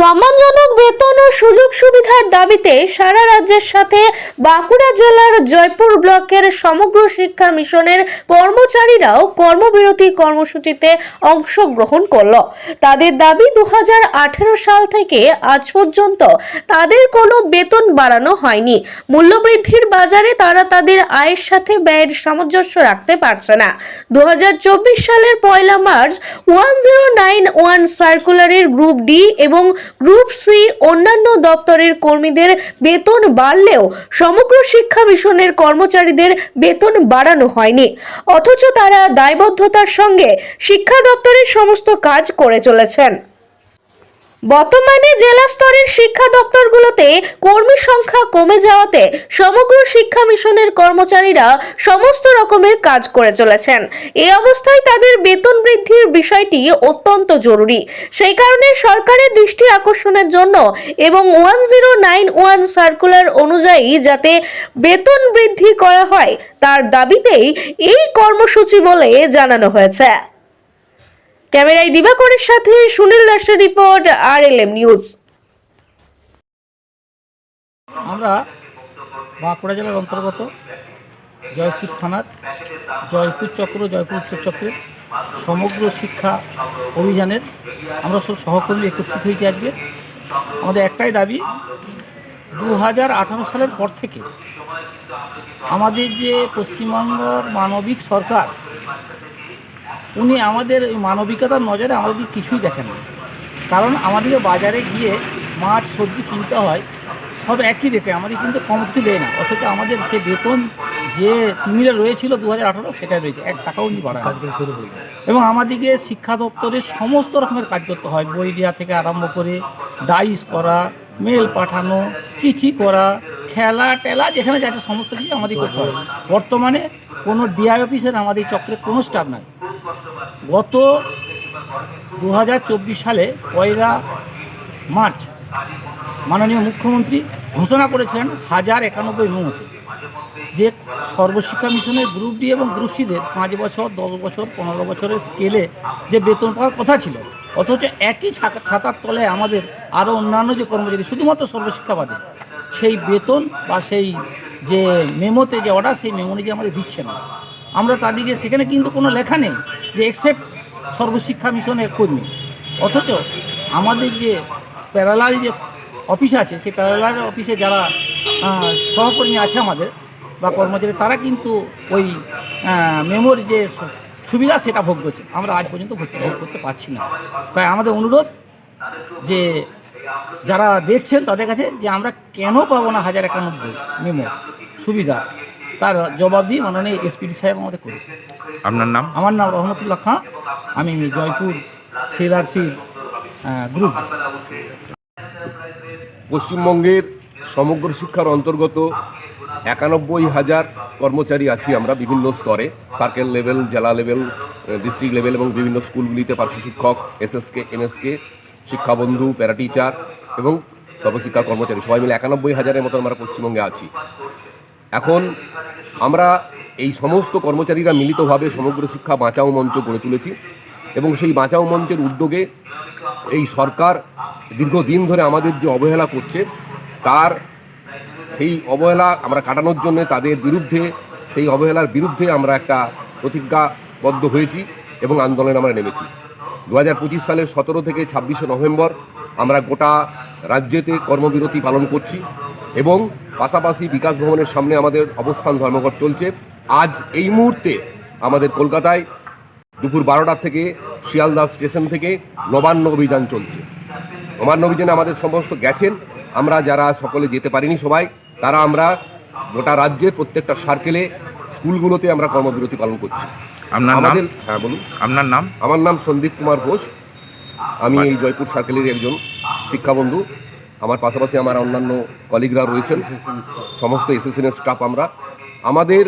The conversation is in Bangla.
সম্মানজনক বেতন ও সুযোগ সুবিধার দাবিতে সারা রাজ্যের সাথে বাঁকুড়া জেলার জয়পুর ব্লকের সমগ্র শিক্ষা মিশনের কর্মচারীরাও কর্মবিরতি কর্মসূচিতে অংশগ্রহণ করল। তাদের দাবি, দুহাজার আঠারো সাল থেকে আজ পর্যন্ত তাদের কোনো বেতন বাড়ানো হয়নি। মূল্যবৃদ্ধির বাজারে তারা তাদের আয়ের সাথে ব্যয়ের সামঞ্জস্য রাখতে পারছে না। দু হাজার চব্বিশ সালের পয়লা March one zero nine one সার্কুলারের group D এবং গ্রুপ সি অন্যান্য দপ্তরের কর্মীদের বেতন বাড়লেও সমগ্র শিক্ষা মিশনের কর্মচারীদের বেতন বাড়ানো হয়নি। অথচ তারা দায়বদ্ধতার সঙ্গে শিক্ষা দপ্তরের সমস্ত কাজ করে চলেছেন। বর্তমানে জেলা স্তরের শিক্ষা দপ্তরগুলোতে কর্মী সংখ্যা কমে যাওয়াতে সমগ্র শিক্ষা মিশনের কর্মচারীরা সমস্ত রকমের কাজ করে চলেছেন। এই অবস্থায় তাদের বেতন বৃদ্ধির বিষয়টি অত্যন্ত জরুরি। সেই কারণে সরকারের দৃষ্টি আকর্ষণের জন্য এবং one zero nine one circular অনুযায়ী যাতে বেতন বৃদ্ধি করা হয়, তার দাবিতেই এই কর্মসূচি বলে জানানো হয়েছে। ক্যামেরায় দিবাকরের সাথে সুনীল দাসের report R L M news. আমরা বাঁকুড়া জেলার অন্তর্গত জয়পুর থানার জয়পুর চক্র, জয়পুর উত্তর চক্রের সমগ্র শিক্ষা অভিযানের আমরা সব সহকর্মী একত্রিত হয়েছি আজকে। আমাদের একটাই দাবি দু হাজার আঠারো সালের পর থেকে আমাদের যে পশ্চিমবঙ্গর মানবিক সরকার উনি আমাদের মানবিকতার নজরে আমাদের কিছুই দেখেন না। কারণ আমাদেরকে বাজারে গিয়ে মাছ সবজি কিনতে হয় সব একই রেটে আমাদের কিন্তু কমতি দেয় না। অথচ আমাদের সে বেতন যে তিমিরে রয়েছিল দু হাজার আঠারো সেটাই রয়েছে এক টাকাও উনি বাড়ায় কাজ করে শুরু এবং আমাদেরকে শিক্ষা দপ্তরের সমস্ত রকমের কাজ করতে হয় বই দেওয়া থেকে আরম্ভ করে ডাইস করা মেল পাঠানো চিঠি করা খেলা টেলা যেখানে যাচ্ছে সমস্ত কিছু আমাদের করতে হয়। বর্তমানে কোনো ডিআই অফিসের আমাদের চক্রে কোনো স্টাফ নাই। গত দু হাজার চব্বিশ সালে পয়লা মার্চ মাননীয় মুখ্যমন্ত্রী ঘোষণা করেছিলেন হাজার একানব্বই মতে যে সর্বশিক্ষা মিশনের গ্রুপ ডি এবং গ্রুপ সিদের পাঁচ বছর, দশ বছর, পনেরো বছরের স্কেলে যে বেতন পাওয়ার কথা ছিল, অথচ একই ছাতা- ছাতার তলায় আমাদের আরও অন্যান্য যে কর্মচারী, শুধুমাত্র সর্বশিক্ষা বাদে সেই বেতন বা সেই যে মেমোতে যে অর্ডার সেই মেমো যে আমাদের দিচ্ছে না। আমরা তাদেরকে সেখানে কিন্তু কোনো লেখা নেই যে এক্সেপ্ট সর্বশিক্ষা মিশনের কর্মী। অথচ আমাদের যে প্যারালাল যে অফিস আছে, সেই প্যারালাল অফিসে যারা সহকর্মী আছে আমাদের বা কর্মচারী, তারা কিন্তু ওই মেমোর যে সুবিধা, সেটা ভোগ করছে। আমরা আজ পর্যন্ত ভোগ করতে পারছি না। তাই আমাদের অনুরোধ যে যারা দেখছেন তাদের কাছে যে আমরা কেন পাবো না হাজার একানব্বই মেমো সুবিধা? তার জবাব দিয়ে মাননীয় এসপিডি সাহেব আমাদের করুন। আপনার নাম? আমার নাম রহমতুল্লাহ খাঁ। আমি জয়পুর সিআরসির গ্রুপ। পশ্চিমবঙ্গের সমগ্র শিক্ষার অন্তর্গত একানব্বই হাজার কর্মচারী আছি আমরা বিভিন্ন স্তরে সার্কেল লেভেল জেলা লেভেল ডিস্ট্রিক্ট লেভেল এবং বিভিন্ন স্কুলগুলিতে পার্শ্ব শিক্ষক এসএসকে এমএসকে শিক্ষাবন্ধু প্যারা টিচার এবং সর্বশিক্ষা কর্মচারী সবাই মিলে একানব্বই হাজারের মতো আমরা পশ্চিমবঙ্গে আছি। এখন আমরা এই সমস্ত কর্মচারীরা মিলিতভাবে সমগ্র শিক্ষা বাঁচাও মঞ্চ গড়ে তুলেছি এবং সেই বাঁচাও মঞ্চের উদ্যোগে এই সরকার দীর্ঘদিন ধরে আমাদের যে অবহেলা করছে, তার সেই অবহেলা আমরা কাটানোর জন্য তাদের বিরুদ্ধে, সেই অবহেলার বিরুদ্ধে আমরা একটা প্রতিজ্ঞাবদ্ধ হয়েছি এবং আন্দোলনে আমরা নেমেছি। দু হাজার পঁচিশ সালের সতেরো থেকে ছাব্বিশে নভেম্বর আমরা গোটা রাজ্যেতে কর্মবিরতি পালন করছি এবং পাশাপাশি বিকাশ ভবনের সামনে আমাদের অবস্থান ধর্মঘট চলছে। আজ এই মুহূর্তে আমাদের কলকাতায় দুপুর বারোটার থেকে শিয়ালদা স্টেশন থেকে নবান্ন অভিযান চলছে। নবান্ন অভিযানে আমাদের সমস্ত গেছেন। আমরা যারা সকলে যেতে পারিনি সবাই তারা আমরা গোটা রাজ্যের প্রত্যেকটা সার্কেলে স্কুলগুলোতে আমরা কর্মবিরতি পালন করছি। আমাদের হ্যাঁ বলুন। আপনার নাম? আমার নাম সন্দীপ কুমার ঘোষ। আমি এই জয়পুর সার্কেলের একজন শিক্ষাবন্ধু। আমার পাশাপাশি আমার অন্যান্য কলিগরা রয়েছেন। সমস্ত এসএসএনের স্টাফ আমরা। আমাদের